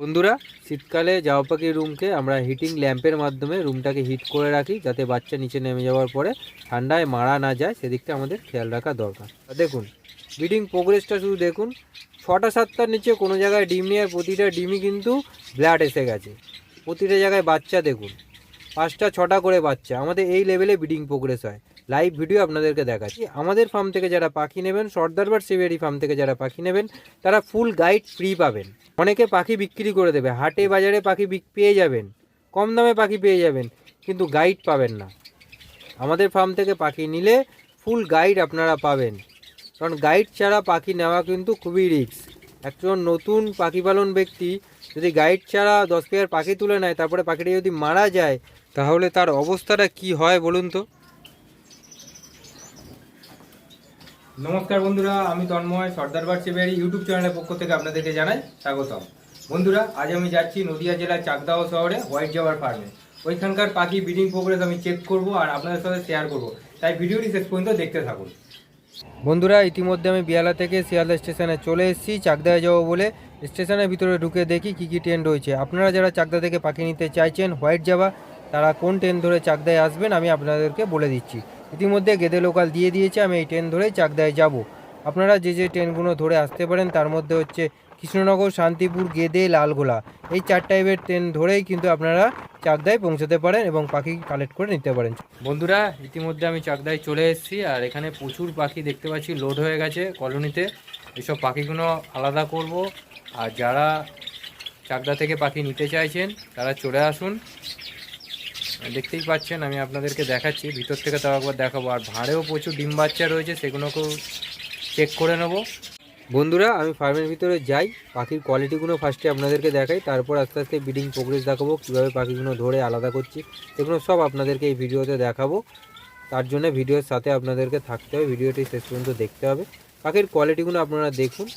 বন্ধুরা, শীতকালে জামা পাখির রুমকে আমরা হিটিং ল্যাম্পের মাধ্যমে রুমটাকে হিট করে রাখি, যাতে বাচ্চা নিচে নেমে যাওয়ার পরে ঠান্ডায় মারা না যায়। সেদিকটা আমাদের খেয়াল রাখা দরকার। দেখুন ব্রিডিং প্রোগ্রেসটা শুধু দেখুন, ছটা সাতটার নিচে কোনো জায়গায় ডিম আর প্রতিটা ডিমই কিন্তু ব্লাড এসে গেছে। প্রতিটা জায়গায় বাচ্চা দেখুন, পাঁচটা, ছটা করে বাচ্চা। আমাদের এই লেভেলে ব্রিডিং প্রোগ্রেস হয়। লাইভ ভিডিও আপনাদেরকে দেখাচ্ছি। আমাদের ফার্ম থেকে যারা পাখি নেবেন সর্দারবার সিভিয়ারি ফার্ম থেকে যারা পাখি নেবেন, তারা ফুল গাইড ফ্রি পাবেন। অনেকে পাখি বিক্রি করে দেবে, হাটে বাজারে পাখি পেয়ে যাবেন, কম দামে পাখি পেয়ে যাবেন, কিন্তু গাইড পাবেন না। আমাদের ফার্ম থেকে পাখি নিলে ফুল গাইড আপনারা পাবেন। কারণ গাইড ছাড়া পাখি নেওয়া কিন্তু খুবই রিস্ক একজন নতুন পাখি পালন ব্যক্তি যদি গাইড ছাড়া দশ পেয়ার পাখি তুলে নেয়, তারপরে পাখিটা যদি মারা যায়, তাহলে তার অবস্থাটা কি হয় বলুন তো? নমস্কার বন্ধুরা, আমি তন্ময়, সর্দার বার চেবেরি ইউটিউব চ্যানেলের পক্ষ থেকে আপনাদেরকে জানাই স্বাগতম। বন্ধুরা, আজ আমি যাচ্ছি নদিয়া জেলার চাকদাহ শহরে, হোয়াইট জাওয়ার ফার্মে। ওইখানকার পাখি ব্রিডিং প্রোগ্রেস আমি চেক করব আর আপনাদের সাথে শেয়ার করব। তাই ভিডিওটি শেষ পর্যন্ত দেখতে থাকুন। বন্ধুরা, ইতিমধ্যে আমি বিয়ালা থেকে শিয়ালদা স্টেশনে চলে এসেছি চাকদায় যাব বলে। স্টেশনের ভিতরে ঢুকে দেখি কী কী ট্রেন রয়েছে। আপনারা যারা চাকদা থেকে পাখি নিতে চাইছেন, হোয়াইট যাওয়া তারা কোন ট্রেন ধরে চাকদায় আসবেন, আমি আপনাদেরকে বলে দিচ্ছি। ইতিমধ্যে গেদে লোকাল দিয়ে দিয়েছে, আমি এই ট্রেন ধরেই চাকদায় যাব। আপনারা যে যে ট্রেনগুলো ধরে আসতে পারেন, তার মধ্যে হচ্ছে কৃষ্ণনগর, শান্তিপুর, গেদে, লালগোলা। এই চার টাইপের ট্রেন ধরেই কিন্তু আপনারা চাকদায় পৌঁছাতে পারেন এবং পাখি কালেক্ট করে নিতে পারেন। বন্ধুরা, ইতিমধ্যে আমি চাকদায় চলে এসেছি, আর এখানে প্রচুর পাখি দেখতে পাচ্ছি, লোড হয়ে গেছে কলোনিতে। এইসব পাখিগুলো আলাদা করব, আর যারা চাকদা থেকে পাখি নিতে চাইছেন, তারা চলে আসুন। দেখতেই পাচ্ছেন, আমি আপনাদেরকে দেখাচ্ছি। ভিতর থেকে তাও একবার দেখাবো। আর ভাঁড়েও প্রচুর ডিম বাচ্চা রয়েছে, সেগুলোকেও চেক করে নেব। বন্ধুরা, আমি ফার্মের ভিতরে যাই, পাখির কোয়ালিটিগুলো ফার্স্টে আপনাদেরকে দেখাই, তারপর আস্তে আস্তে ব্রিডিং প্রোগ্রেস দেখাবো, কীভাবে পাখিগুলো ধরে আলাদা করছি, এগুলো সব আপনাদেরকে এই ভিডিওতে দেখাবো। তার জন্য ভিডিওর সাথে আপনাদেরকে থাকতে হবে, ভিডিওটি শেষ পর্যন্ত দেখতে হবে। পাখির কোয়ালিটিগুলো আপনারা দেখুন।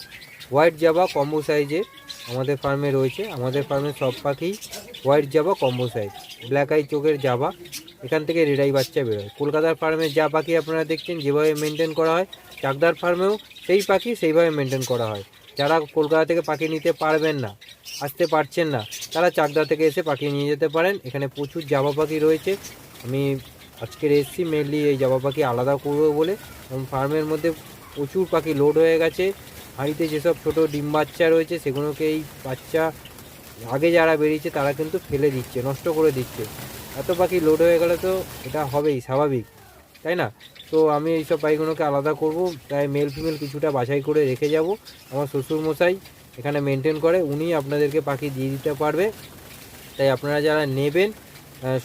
হোয়াইট জাবা কম্বো সাইজে আমাদের ফার্মে রয়েছে। আমাদের ফার্মে সব পাখি white Java combo size black eye চোখের জাবা, এখান থেকে রেডাই বাচ্চা বেরোয়। কলকাতার ফার্মে যা পাখি আপনারা দেখছেন, যেভাবে মেনটেন করা হয়, চাকদার ফার্মেও সেই পাখি সেইভাবে মেনটেন করা হয়। যারা কলকাতা থেকে পাখি নিতে পারবেন না, আসতে পারছেন না, তারা চাকদা থেকে এসে পাখি নিয়ে যেতে পারেন। এখানে প্রচুর জাবা পাখি রয়েছে। আমি আজকের এসছি মেনলি এই জাবা পাখি আলাদা করব বলে। এবং ফার্মের মধ্যে প্রচুর পাখি লোড হয়ে গেছে। হাঁড়িতে যেসব ছোটো ডিম বাচ্চা রয়েছে সেগুলোকে এই বাচ্চা আগে যারা বেরিয়েছে তারা কিন্তু ফেলে দিচ্ছে, নষ্ট করে দিচ্ছে। এত পাখি লোড হয়ে গেলে তো এটা হবেই, স্বাভাবিক, তাই না? তো আমি এইসব পাখিগুলোকে আলাদা করব, তাই মেল ফিমেল কিছুটা বাছাই করে রেখে যাব। আমার শ্বশুর মশাই এখানে মেনটেন করে, উনি আপনাদেরকে পাখি দিয়ে দিতে পারবে। তাই আপনারা যারা নেবেন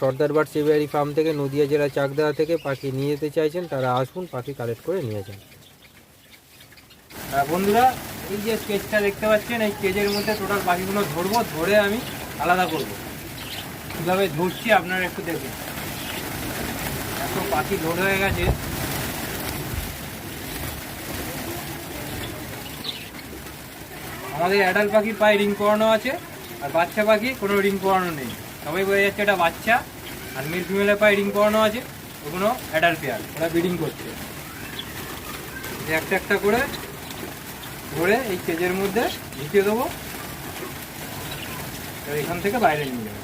সর্দার বাট সেভিয়ারি ফার্ম থেকে, নদিয়া জেলা চাকদা থেকে পাখি নিয়ে যেতে চাইছেন, তারা আসুন, পাখি কালেক্ট করে নিয়ে যান। বন্ধুরা এই যে স্কেচটা দেখতে পাচ্ছেন, এই কেজের মধ্যে টোটাল পাখিগুলো ধরবো, ধরে আমি আলাদা করব। কীভাবে ধরছি আপনারা একটু দেখুন। এত পাখি লোড হয়ে গেছে। আমাদের অ্যাডাল্ট পাখির পায়ে রিং পরানো আছে, আর বাচ্চা পাখি কোনো রিং পরানো নেই। সবাই বোঝা যাচ্ছে এটা বাচ্চা, আর মেল ফিমেলের পায়ে রিং পরানো আছে, ওগুলো অ্যাডাল্ট পেয়ার ওরা ব্রিডিং করছে। একটা একটা করে ধরে এই কেজের মধ্যে ঢুকিয়ে দেবো। এখান থেকে বাইরে নিয়ে যাব।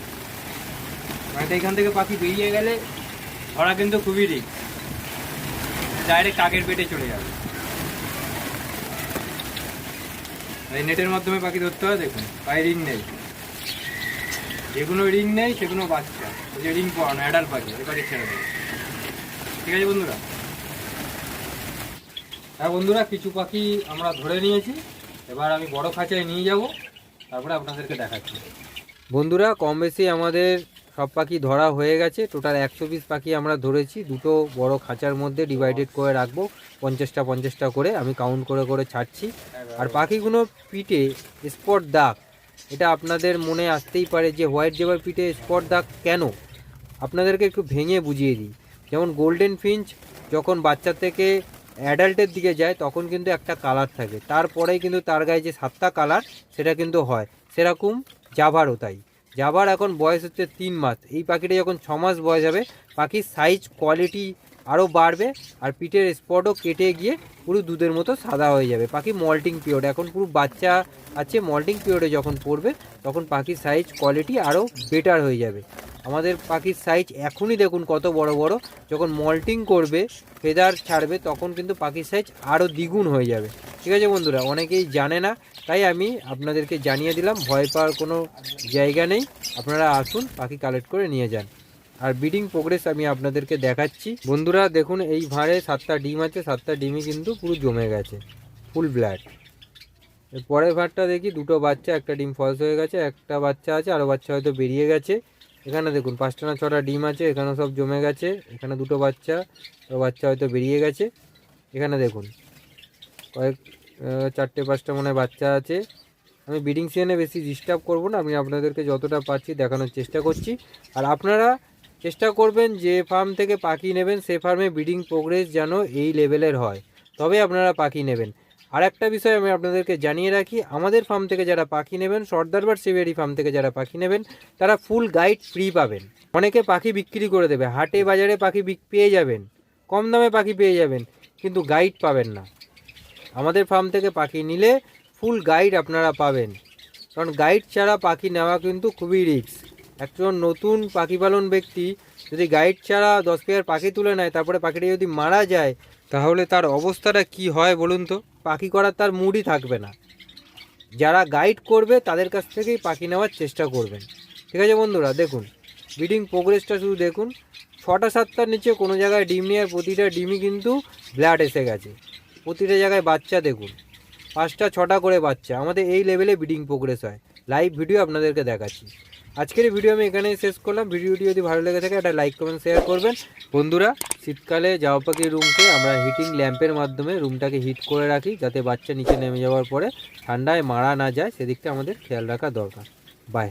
মানে এখান থেকে পাখি বেরিয়ে গেলে ধরা কিন্তু খুবই রিক ডাইরেক্ট কাকের পেটে চলে যাবে। এই নেটের মাধ্যমে পাখি ধরতে হয়, দেখুন, পায়ে রিং নেই। যেগুলো রিং নেই সেগুলো বাচ্চা ওই যে রিং পড়ানো অ্যাডাল্ট পাখি, এবারে ছেড়ে দেবে। ঠিক আছে বন্ধুরা? হ্যাঁ বন্ধুরা, কিছু পাখি আমরা ধরে নিয়েছি। এবার আমি বড় খাঁচায় নিয়ে যাব, তারপরে আপনাদেরকে দেখাচ্ছি। বন্ধুরা, কম বেশি আমাদের সব পাখি ধরা হয়ে গেছে। টোটাল একশো পিস পাখি আমরা ধরেছি। দুটো বড় খাঁচার মধ্যে ডিভাইডেড করে রাখব। পঞ্চাশটা পঞ্চাশটা করে আমি কাউন্ট করে করে ছাড়ছি। আর পাখিগুলো পিঠে স্পট দাগ এটা আপনাদের মনে আসতেই পারে যে হোয়াইট জেবার পিঠে স্পট দাগ কেন? আপনাদেরকে একটু ভেঙে বুঝিয়ে দিই। যেমন গোল্ডেন ফিঞ্চ যখন বাচ্চা থেকে অ্যাডাল্টের দিকে যায়, তখন কিন্তু একটা কালার থাকে। তারপরেই কিন্তু তার গায়ে যে সাতটা কালার সেটা কিন্তু হয়। সেরকম জাভারও তাই। জাভার এখন বয়স হচ্ছে তিন মাস। এই পাখিটা যখন ছ মাস বয়স হবে, পাখির সাইজ কোয়ালিটি আরও বাড়বে আর পিঠের স্পটও কেটে গিয়ে পুরো দুধের মতো সাদা হয়ে যাবে। পাখি মল্টিং পিরিয়ড এখন পুরো বাচ্চা আছে মল্টিং পিরিয়ডে যখন পড়বে, তখন পাখির সাইজ কোয়ালিটি আরও বেটার হয়ে যাবে। আমাদের পাখির সাইজ এখনই দেখুন কত বড় বড়, যখন মল্টিং করবে ফেদার ছাড়বে, তখন কিন্তু পাখির সাইজ আরও দ্বিগুণ হয়ে যাবে। ঠিক আছে বন্ধুরা, অনেকেই জানে না, তাই আমি আপনাদেরকে জানিয়ে দিলাম, ভয় পাওয়ার কোনো জায়গা নেই, আপনারা আসুন, পাখি কালেক্ট করে নিয়ে যান। আর ব্রিডিং প্রোগ্রেস আমি আপনাদেরকে দেখাচ্ছি। বন্ধুরা, দেখুন, এই ভাঁড়ে সাতটা ডিম আছে, সাতটা ডিমই কিন্তু পুরো জমে গেছে ফুল ব্ল্যাক পরের ভাঁড়টা দেখি, দুটো বাচ্চা, একটা ডিম ফলস হয়ে গেছে, একটা বাচ্চা আছে আরও বাচ্চা হয়তো বেরিয়ে গেছে। এখানে দেখুন, পাঁচটা না ছটা ডিম আছে, এখানে সব জমে গেছে, এখানে দুটো বাচ্চা বাচ্চা হয়তো বেরিয়ে গেছে। এখানে দেখুন, কয়েক চারটে, পাঁচটা মনে বাচ্চা আছে। আমি ব্রিডিং সিজনে বেশি ডিস্টার্ব করব না, আমি আপনাদেরকে যতটা পারছি দেখানোর চেষ্টা করছি। আর আপনারা চেষ্টা করবেন যে ফার্ম থেকে পাখি নেবেন, সে ফার্মে ব্রিডিং প্রোগ্রেস যেন এই লেভেলের হয়। তবে আপনারা পাখি নেবেন। আর একটা বিষয় আমি আপনাদেরকে জানিয়ে রাখি, আমাদের ফার্ম থেকে যারা পাখি নেবেন, সর্দারবার সিভিয়ারি ফার্ম থেকে যারা পাখি নেবেন, তারা ফুল গাইড ফ্রি পাবেন। অনেকে পাখি বিক্রি করে দেবে, হাটে বাজারে পাখি পেয়ে যাবেন, কম দামে পাখি পেয়ে যাবেন, কিন্তু গাইড পাবেন না। আমাদের ফার্ম থেকে পাখি নিলে ফুল গাইড আপনারা পাবেন। কারণ গাইড ছাড়া পাখি নেওয়া কিন্তু খুবই রিস্ক একজন নতুন পাখি পালন ব্যক্তি যদি গাইড ছাড়া দশ পেয়ার পাখি তুলে নেয়, তারপরে পাখিটা যদি মারা যায়, তাহলে তার অবস্থাটা কি হয় বলুন তো? পাখি করার তার মুডই থাকবে না। যারা গাইড করবে, তাদের কাছ থেকেই পাখি নেওয়ার চেষ্টা করবেন। ঠিক আছে বন্ধুরা, দেখুন ব্রিডিং প্রোগ্রেসটা শুধু দেখুন, ছটা সাতটার নিচে কোনো জায়গায় ডিম নিয়ে প্রতিটা ডিমই কিন্তু ব্লাড এসে গেছে। প্রতিটা জায়গায় বাচ্চা দেখুন, পাঁচটা, ছটা করে বাচ্চা। আমাদের এই লেভেলে ব্রিডিং প্রোগ্রেস হয়। লাইভ ভিডিও আপনাদেরকে দেখাচ্ছি। আজকের ভিডিও আমি এখানেই শেষ করলাম। ভিডিওটি যদি ভালো লেগে থাকে, একটা লাইক কমেন্ট শেয়ার করবেন। বন্ধুরা, শীতকালে যাওয়া পাখির রুমকে আমরা হিটিং ল্যাম্পের মাধ্যমে রুমটাকে হিট করে রাখি, যাতে বাচ্চা নিচে নেমে যাওয়ার পরে ঠান্ডায় মারা না যায়। সেদিকটা আমাদের খেয়াল রাখা দরকার। বাই